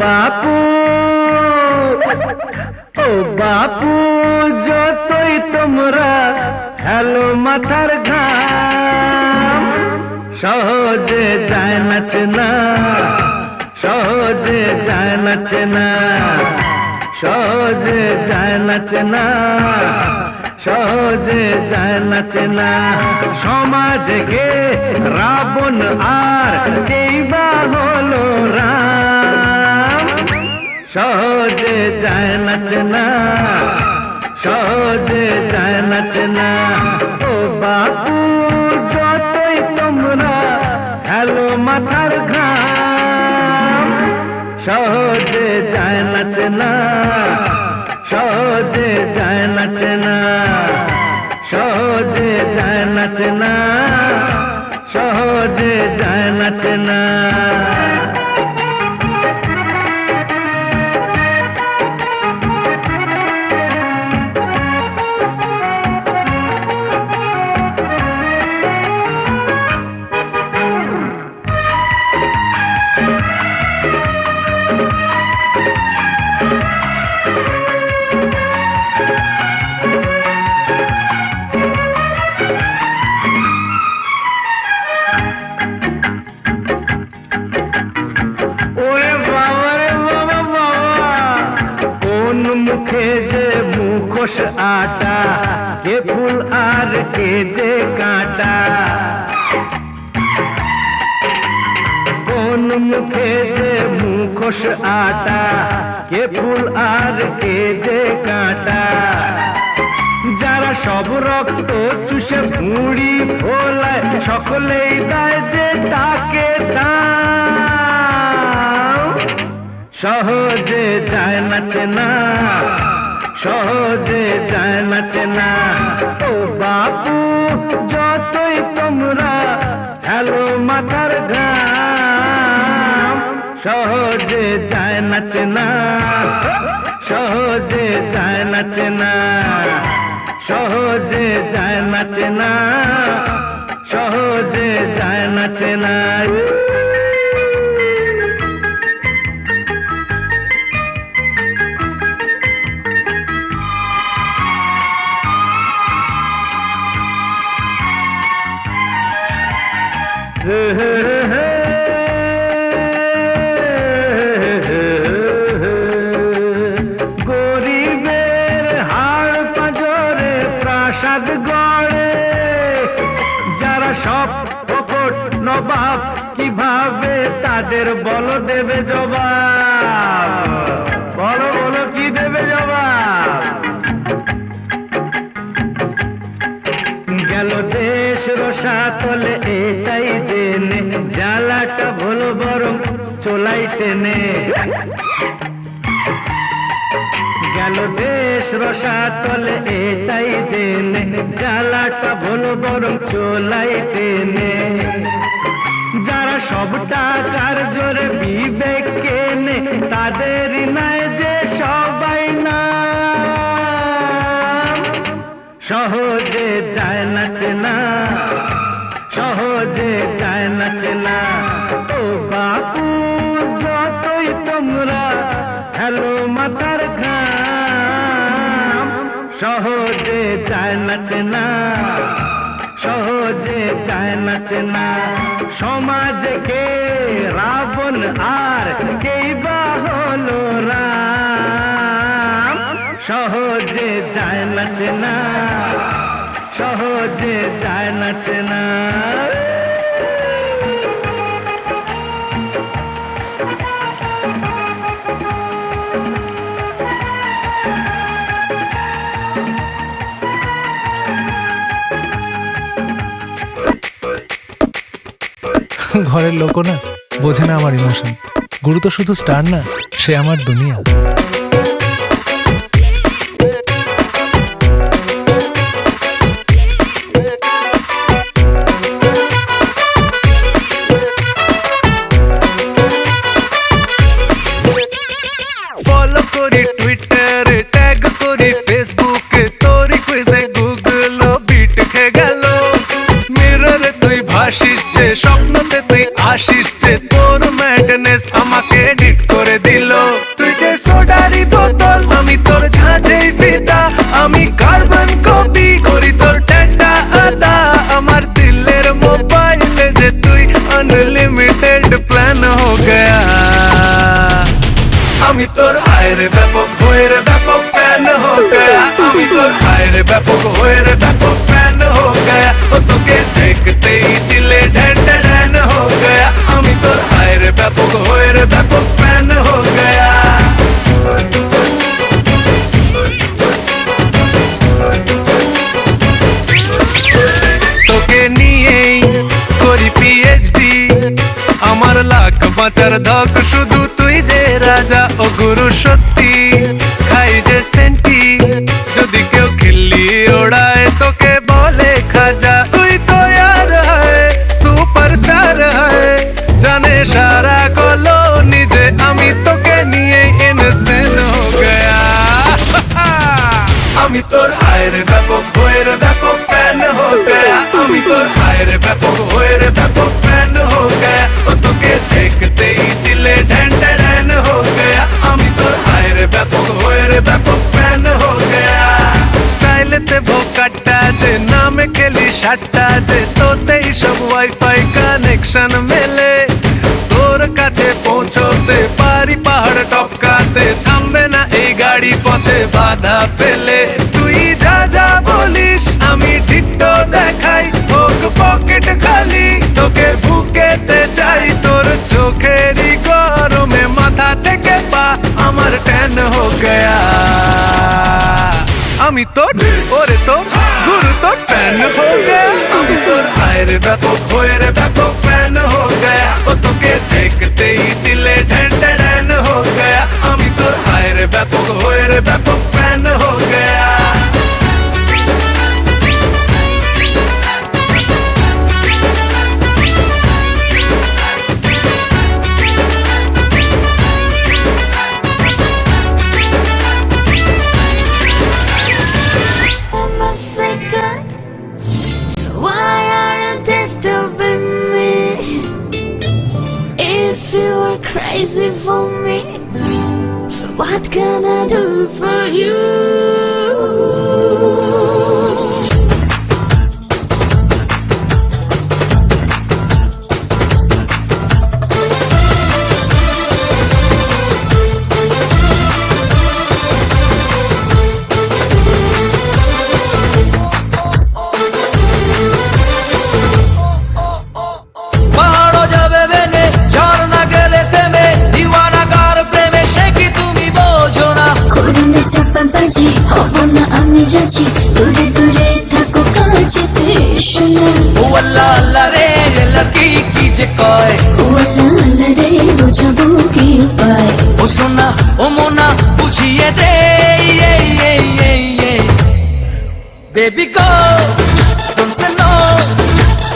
বাপু। ও বাপু, যতই তোমরা হ্যালো মাথার ঘাম, সহজে যায় নাচে না, সহজে যায় নাচে না, সহজে যায় নাচে না, সহজে যায় নাচে না। সমাজে গে রাবণ আর কেইবা হলো রাম? সহজে যায় নাচে না সহজে যায় নাচে না ও বাপু, যতই তোমরা হ্যালো মাথার ঘাম। সহজে যায় নাচে না সহজে যায় নাচে না সহজে যায় নাচে না সহজে যায় নাচে মুখে যে মুখোশ আটা কে ফুল আর কে যে কাটা। কোন মুখে যে মুখোশ আটা কে ফুল আর কে যে কাটা। যারা সব রক্ত চুষে ভুঁড়ি ফোলায়, সকলেই দেয় যে তাকে দাও সহজে যায় নাচে না। সহজে যায় নাচে না। ও বাপু, যতই তোমরা হ্যালো মাথার ঘাম সহজে যায় নাচে না। সহজে যায় নাচে না। সহজে যায় নাচে না। সহজে যায় নাচে না। গরিবের হাড় পাঁজরে প্রাসাদ গড়ে যারা সব কীভাবে তাদের বল দেবে জবাব? জ্বালাটা ভুলো বরং চোলাই টেনে গেল দেশ রসাতলে এটাই জেনে জ্বালাটা ভুলো বরং চোলাই টেনে যারা সব টাকার জোরে বিবেক কেনে তাদের নাই যে সবাই না সহজে যায় নাচে না সহজে যায় নাচে না তোমরা হ্যালো মাথার ঘাম। সহজে যায় নাচে না। সহজে যায় নাচে না। সমাজে কে রাবণ আর কেই বা হলো রাম। সহজে যায় নাচে না। সহজে যায় নাচে না। ঘরের লোকও না, বোঝে না আমার ইমোশন গুরু তো শুধু স্টার না, সে আমার দুনিয়া। ফলো করি টুইটারে হায়ের ব্যাপক হয়ে রে ব্যাপক ফ্যান হো গয়া আমি তোর হায়ের ব্যাপক হয়ে রে ব্যাপক ফ্যান হো গয়া ও তোকে দেখতেই দিলে ঢ্যান ঢ্যান হো গয়া আমি তোর হায়ের ব্যাপক হয়ে রে ব্যাপক ফ্যান হো গয়া আমার লাখ বাঁচার ধক শুধু যে ও গুরু সত্যি সাতটা যে তোতেই সব ওয়াইফাই কানেকশন মেলে। তোর কাছে পৌঁছতে পারি পাহাড় টপকাতে থামবে না এই গাড়ি পথে বাধা পেলে। তুই যা যা বলিস আমি টিকটো দেখাই হোক পকেট খালি তোকে বুকেতে চাই তোর চোখেরই গরমে মাথা থেকে পা আমার ট্যান হো গয়া। আমি তোর ওরে তোর গুরু তোর ফ্যান হো গয়া আমি তোর হায়ের ব্যাপক হয়ে রে ব্যাপক ফ্যান হো গয়া ও তোকে দেখতেই দিলে ঢ্যান ঢ্যান হো গয়া আমি তোর হায়ের ব্যাপক হয়ে রে ব্যাপক crazy for me, so what can I do for you? রাজি দূরে দূরে থাকো ও আল্লাহ আল্লাহ কি যে কয় রে বোঝাবো কি উপায় ও সোনা ও বুঝিয়ে দে বেবি গো ডোন্ট নো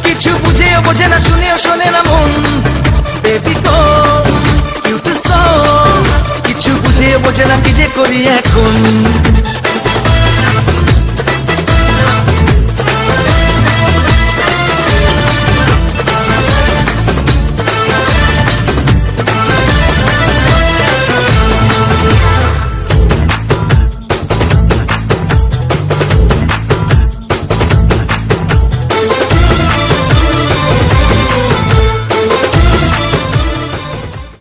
কিছু বুঝেও বোঝে না শুনেও শোনে না মন। বেবি গো ইউ টু সো কিছু বুঝেও বোঝে না, কি যে করি এখন।